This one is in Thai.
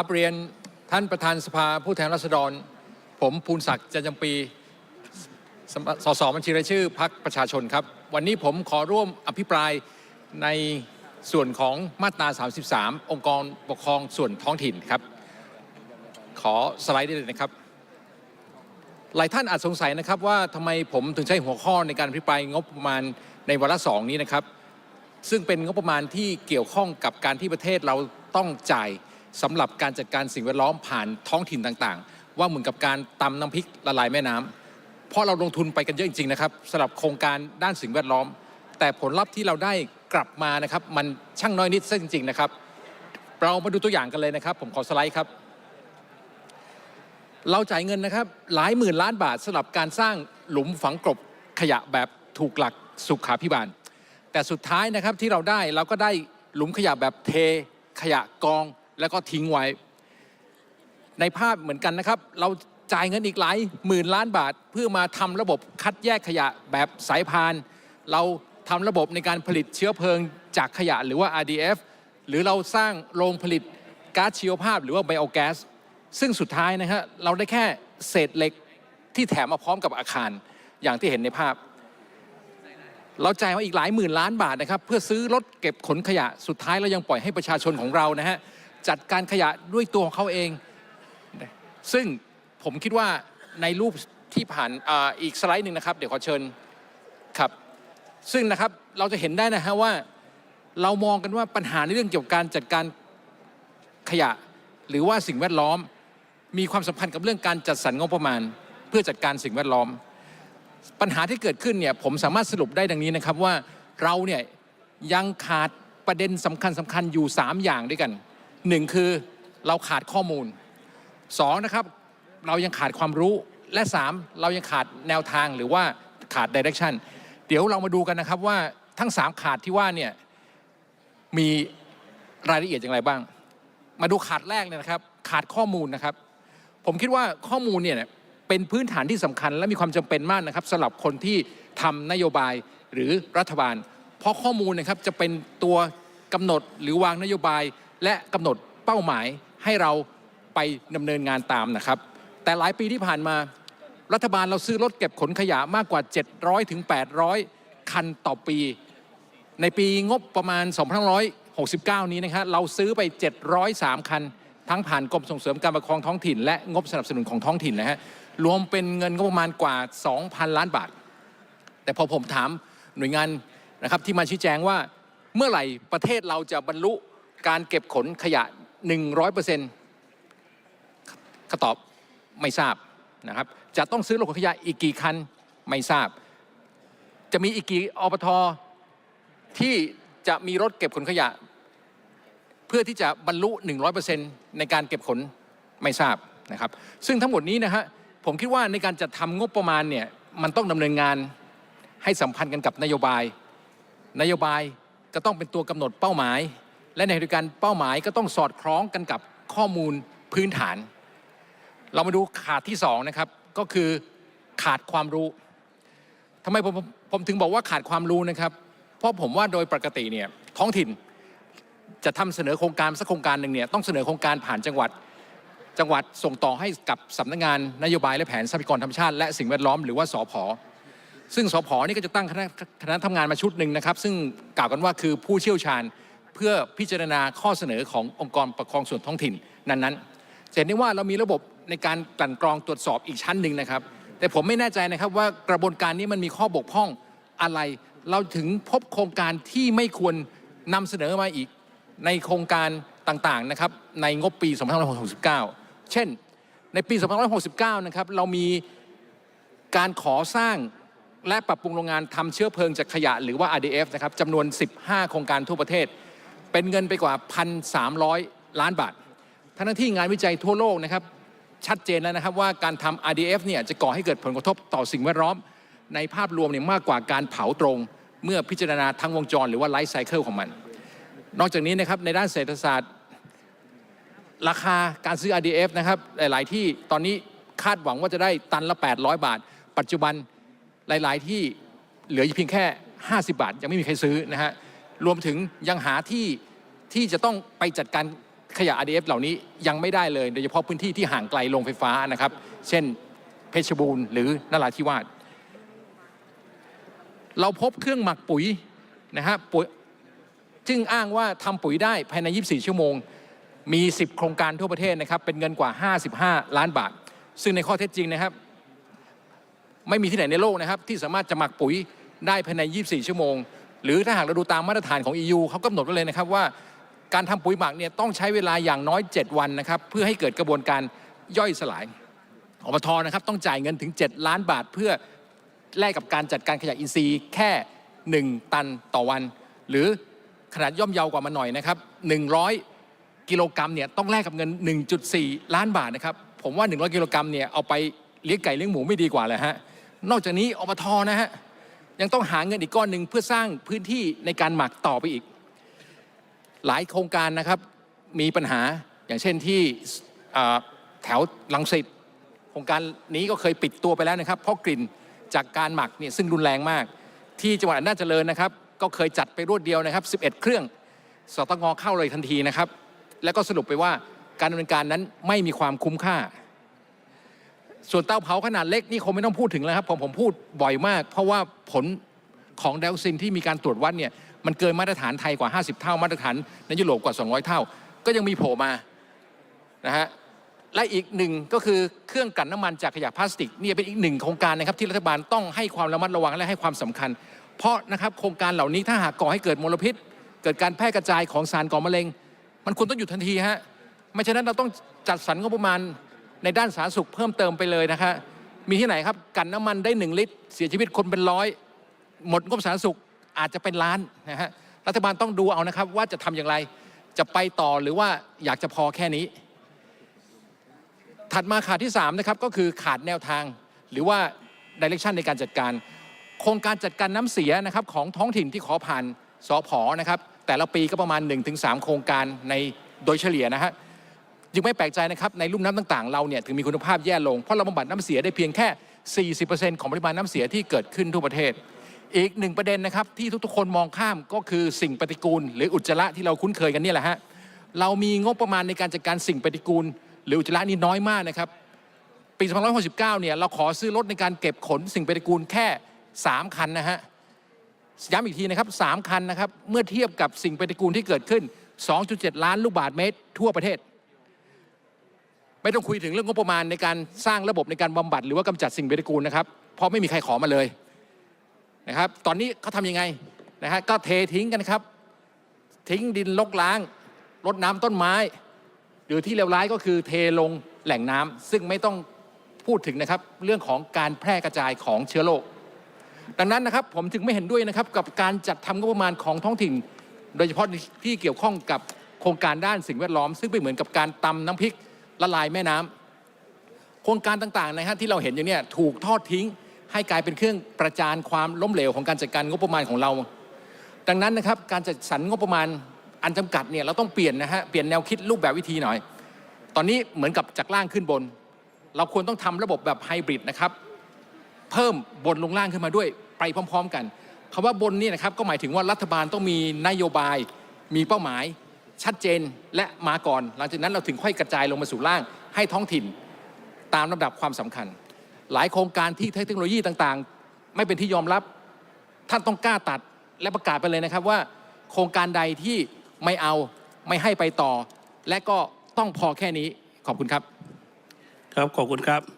ครับเรียนท่านประธานสภาผู้แทนราษฎร ผมภูนศักดิ์จันจำปีสสสบัญชีรายชื่อพักประชาชนครับ วันนี้ผมขอร่วมอภิปรายในส่วนของมาตรา 33 องค์กรปกครองส่วนท้องถิ่นครับ ขอสไลด์ได้เลยนะครับ หลายท่านอาจสงสัยนะครับว่าทำไมผมถึงใช้หัวข้อในการอภิปรายงบประมาณในวาระสองนี้นะครับ ซึ่งเป็นงบประมาณที่เกี่ยวข้องกับการที่ประเทศเราต้องจ่าย สำหรับการจัดการสิ่งแวดล้อมผ่านท้องถิ่นต่างๆ ว่าเหมือนกับการตำน้ำพริกละลายแม่น้ำเพราะเราลงทุนไปกันเยอะจริงๆนะครับสำหรับโครงการด้านสิ่งแวดล้อม แต่ผลลัพธ์ที่เราได้กลับมานะครับ มันช่างน้อยนิดซะจริงๆนะครับเรามาดูตัวอย่างกันเลยนะครับ ผมขอสไลด์ครับ เราจ่ายเงินนะครับ หลายหมื่นล้านบาทสำหรับการสร้างหลุมฝังกลบขยะแบบถูกหลักสุขาพิบาล แต่สุดท้ายนะครับที่เราได้เราก็ได้หลุมขยะแบบเทขยะกอง แล้วก็ทิ้งไว้ ในภาพเหมือนกันนะครับ เราจ่ายเงินอีกหลายหมื่นล้านบาท เพื่อมาทำระบบคัดแยกขยะแบบสายพาน เราทำระบบในการผลิตเชื้อเพลิงจากขยะหรือว่า RDF หรือเราสร้างโรงผลิตก๊าซชีวภาพ หรือว่าไบโอแก๊สซึ่งสุดท้ายนะฮะเราได้แค่เศษเหล็กที่แถมมาพร้อมกับอาคารอย่างที่เห็นในภาพ เราจ่ายมาอีกหลายหมื่นล้านบาทนะครับ เพื่อซื้อรถเก็บขนขยะสุดท้ายเรายังปล่อยให้ประชาชนของเรานะฮะ จัดการขยะด้วยตัวของเขาเอง ซึ่งผมคิดว่าในรูปที่ผ่านออีกสไลด์หนึ่งนะครับ เดี๋ยวขอเชิญครับ ซึ่งนะครับเราจะเห็นได้นะฮะว่าเรามองกันว่าปัญหาในเรื่องเกี่ยวกับการจัดการขยะ หรือว่าสิ่งแวดล้อม มีความสัมพันธ์กับเรื่องการจัดสรรงบประมาณ เพื่อจัดการสิ่งแวดล้อม ปัญหาที่เกิดขึ้นเนี่ยผมสามารถสรุปได้ดังนี้นะครับว่าเราเนี่ยยังขาดประเด็นสำคัญสำคัญอยู่ 3 อย่างด้วยกัน หนึ่งคือเราขาดข้อมูลสองนะครับเรายังขาดความรู้และ3เรายังขาดแนวทางหรือว่าขาดดิเรกชันเดี๋ยวเรามาดูกันนะครับว่าทั้ง3ขาดที่ว่าเนี่ยมีรายละเอียดอย่างไรบ้าง มาดูขาดแรกเนี่ยนะครับ ขาดข้อมูลนะครับ ผมคิดว่าข้อมูลเนี่ยเป็นพื้นฐานที่สำคัญและมีความจำเป็นมากนะครับสำหรับคนที่ทำนโยบายหรือรัฐบาล เพราะข้อมูลนะครับจะเป็นตัวกำหนดหรือวางนโยบาย และกำหนดเป้าหมายให้เราไปดำเนินงานตามนะครับ แต่หลายปีที่ผ่านมา รัฐบาลเราซื้อรถเก็บขนขยะมากกว่า 700ถึง800 คันต่อปี ในปีงบประมาณ 2569 นี้นะครับเราซื้อไป 703 คัน ทั้งผ่านกรมส่งเสริมการปกครองท้องถิ่น และงบสนับสนุนของท้องถิ่นนะฮะรวมเป็นเงินงบประมาณกว่า 2,000 ล้านบาท แต่พอผมถามหน่วยงานนะครับที่มาชี้แจงว่าเมื่อไหร่ประเทศเราจะบรรลุ การเก็บขนขยะ 100%คำตอบไม่ทราบนะครับ จะต้องซื้อรถขนขยะอีกกี่คันไม่ทราบ จะมีอีกกี่อปทที่จะมีรถเก็บขนขยะ เพื่อที่จะบรรลุ 100%ในการเก็บขนไม่ทราบนะครับ ซึ่งทั้งหมดนี้นะฮะผมคิดว่าในการจัดทำงบประมาณเนี่ยมันต้องดำเนินงานให้สัมพันธ์กันกับนโยบาย นโยบายก็ต้องเป็นตัวกำหนดเป้าหมาย และในขณะเดียวกันเป้าหมายก็ต้องสอดคล้องกันกับข้อมูลพื้นฐาน เรามาดูขาดที่สองนะครับก็คือขาดความรู้ทำไมผมผมถึงบอกว่าขาดความรู้นะครับ เพราะผมว่าโดยปกติเนี่ยท้องถิ่นจะทำเสนอโครงการสักโครงการหนึ่งเนี่ยต้องเสนอโครงการผ่านจังหวัดจังหวัดส่งต่อให้กับสำนักงานนโยบายและแผนทรัพยากรธรรมชาติและสิ่งแวดล้อมหรือว่าสพซึ่งสพนี่ก็จะตั้งคณะคณะทำงานมาชุดหนึ่งนะครับ ซึ่งกล่าวกันว่าคือผู้เชี่ยวชาญ เพื่อพิจารณาข้อเสนอขององค์กรปกครองส่วนท้องถิ่นนั้นๆจะเห็นได้ว่าเรามีระบบในการกลั่นกรองตรวจสอบอีกชั้นหนึ่งนะครับ แต่ผมไม่แน่ใจนะครับว่ากระบวนการนี้มันมีข้อบกพร่องอะไร เราถึงพบโครงการที่ไม่ควรนำเสนอมาอีกในโครงการต่างๆนะครับในงบปี 2569 เช่น ในปี 2569 นะครับเรามีการขอสร้างและปรับปรุงโรงงานทำเชื้อเพลิงจากขยะหรือว่า RDF นะครับจำนวน 15 โครงการทั่วประเทศ เป็นเงินไปกว่า 1,300 ล้านบาท ทั้งที่งานวิจัยทั่วโลกนะครับชัดเจนแล้วนะครับว่าการทำ RDF เนี่ยจะก่อให้เกิดผลกระทบต่อสิ่งแวดล้อม ในภาพรวมเนี่ยมากกว่าการเผาตรง เมื่อพิจารณาทั้งวงจรหรือว่าไลฟ์ไซเคิลของมัน นอกจากนี้นะครับในด้านเศรษฐศาสตร์ ราคาการซื้อ RDF นะครับหลาย ๆ ที่ตอนนี้คาดหวังว่าจะได้ตันละ 800 บาท ปัจจุบันหลาย ๆ ที่เหลืออยู่เพียงแค่ 50 บาท ยังไม่มีใครซื้อนะฮะ รวมถึงยังหาที่ที่จะต้องไปจัดการขยะ RDF เหล่านี้ยังไม่ได้เลย โดยเฉพาะพื้นที่ที่ห่างไกลโรงไฟฟ้านะครับ เช่นเพชรบูรณ์หรือนราธิวาสเราพบเครื่องหมักปุ๋ยนะฮะปุ๋ยซึ่งอ้างว่าทำปุ๋ยได้ภายใน 24 ชั่วโมง มี 10 โครงการทั่วประเทศนะครับ เป็นเงินกว่า 55 ล้านบาท ซึ่งในข้อเท็จจริงนะครับ ไม่มีที่ไหนในโลกนะครับ ที่สามารถจะหมักปุ๋ยได้ภายใน 24 ชั่วโมง หรือถ้าหากเราดูตามมาตรฐานของ EU เขากำหนดไว้เลยนะครับว่าการทำปุ๋ยหมักเนี่ยต้องใช้เวลาอย่างน้อย 7 วันนะครับเพื่อให้เกิดกระบวนการย่อยสลายอบทนะครับต้องจ่ายเงินถึง 7 ล้านบาท เพื่อแลกกับการจัดการขยะอินทรีย์แค่ 1 ตันต่อวัน หรือขนาดย่อมเยาวกว่ามาหน่อยนะครับ100 กิโลกรัมเนี่ยต้องแลกกับเงิน 1.4 ล้านบาทนะครับผมว่า 100 กิโลกรัมเนี่ยเอาไปเลี้ยงไก่เลี้ยงหมูไม่ดีกว่าเลยฮะนอกจากนี้อบทนะฮะ ยังต้องหาเงินอีกก้อนหนึ่งเพื่อสร้างพื้นที่ในการหมักต่อไปอีก หลายโครงการนะครับมีปัญหาอย่างเช่นที่แถวลังสิตโครงการนี้ก็เคยปิดตัวไปแล้วนะครับ เพราะกลิ่นจากการหมักเนี่ยซึ่งรุนแรงมาก ที่จังหวัดอำนาจเจริญนะครับ ก็เคยจัดไปรวดเดียวนะครับ 11 เครื่องสตงเข้าเลยทันทีนะครับ แล้วก็สรุปไปว่าการดำเนินการนั้นไม่มีความคุ้มค่า ส่วนเตาเผาขนาดเล็กนี่คงไม่ต้องพูดถึงแล้วครับผมผมพูดบ่อยมาก เพราะว่าผลของไดออกซินที่มีการตรวจวัดเนี่ยมันเกินมาตรฐานไทยกว่า 50 เท่ามาตรฐานในยุโรปกว่า 200 เท่า ก็ยังมีโผล่มานะฮะและอีกหนึ่งก็คือเครื่องกลั่นน้ำมันจากขยะพลาสติกเนี่ยเป็นอีกหนึ่งโครงการนะครับที่รัฐบาลต้องให้ความระมัดระวังและให้ความสำคัญ เพราะนะครับโครงการเหล่านี้ถ้าหากก่อให้เกิดมลพิษ เกิดการแพร่กระจายของสารก่อมะเร็ง มันควรต้องหยุดทันทีฮะไม่ฉะนั้นเราต้องจัดสรรงบประมาณ ในด้านสาธารณสุขเพิ่มเติมไปเลยนะคะมีที่ไหนครับกันน้ำมันได้หนึ่งลิตร เสียชีวิตคนเป็นร้อย หมดงบสาธารณสุขอาจจะเป็นล้านนะฮะรัฐบาลต้องดูเอานะครับว่าจะทำอย่างไรจะไปต่อหรือว่าอยากจะพอแค่นี้ ถัดมาขาดที่3นะครับก็คือขาดแนวทางหรือว่าดิเรกชันในการจัดการ โครงการจัดการน้ำเสียนะครับของท้องถิ่นที่ขอผ่านสอพอนะครับแต่ละปีก็ประมาณ 1-3 โครงการในโดยเฉลี่ยนะฮะ จึงไม่แปลกใจนะครับในลุ่มน้ำต่างๆเราเนี่ยถึงมีคุณภาพแย่ลง เพราะเราบำบัดน้ำเสียได้เพียงแค่ 40%ของปริมาณน้ำเสียที่เกิดขึ้นทั่วประเทศ อีกหนึ่งประเด็นนะครับที่ทุกๆคนมองข้ามก็คือสิ่งปฏิกูล หรืออุจจาระที่เราคุ้นเคยกันนี่แหละฮะเรามีงบประมาณในการจัดการสิ่งปฏิกูล หรืออุจจาระนี่น้อยมากนะครับปี2569เนี่ยเราขอซื้อรถในการเก็บขนสิ่งปฏิกูลแค่ 3 คันนะฮะย้ำอีกทีนะครับ3คันนะครับเมื่อเทียบกับสิ่งปฏิกูลที่เกิดขึ้น 2.7 ล้านลูกบาทเมตร ทั่วประเทศ ไม่ต้องคุยถึงเรื่องงบประมาณในการสร้างระบบในการบำบัดหรือว่ากำจัดสิ่งปฏิกูลนะครับเพราะไม่มีใครขอมาเลยนะครับตอนนี้เขาทำยังไงนะฮะก็เททิ้งกันครับ ทิ้งดินลกล้างรดน้ำต้นไม้ หรือที่เลวร้ายก็คือเทลงแหล่งน้ำซึ่งไม่ต้องพูดถึงนะครับเรื่องของการแพร่กระจายของเชื้อโรคดังนั้นนะครับผมถึงไม่เห็นด้วยนะครับกับการจัดทำงบประมาณของท้องถิ่น โดยเฉพาะที่เกี่ยวข้องกับโครงการด้านสิ่งแวดล้อม ซึ่งเป็นเหมือนกับการตำน้ำพริก ละลายแม่น้ำโครงการต่างๆนะฮะที่เราเห็นอยู่เนี้ยถูกทอดทิ้งให้กลายเป็นเครื่องประจานความล้มเหลวของการจัดการงบประมาณของเรา ดังนั้นนะครับการจัดสรรงบประมาณอันจำกัดเนี่ยเราต้องเปลี่ยนนะฮะเปลี่ยนแนวคิดรูปแบบวิธีหน่อย ตอนนี้เหมือนกับจากล่างขึ้นบน เราควรต้องทำระบบแบบไฮบริดนะครับเพิ่มบนลงล่างขึ้นมาด้วยไปพร้อม ๆ กันคำว่าบนนี่นะครับก็หมายถึงว่ารัฐบาลต้องมีนโยบายมีเป้าหมาย ชัดเจนและมาก่อน หลังจากนั้นเราถึงค่อยกระจายลงมาสู่ล่าง ให้ท้องถิ่นตามลำดับความสำคัญ หลายโครงการที่เทคโนโลยีต่างๆ ไม่เป็นที่ยอมรับท่านต้องกล้าตัดและประกาศไปเลยนะครับว่า โครงการใดที่ไม่เอาไม่ให้ไปต่อ และก็ต้องพอแค่นี้ขอบคุณครับ ครับขอบคุณครับ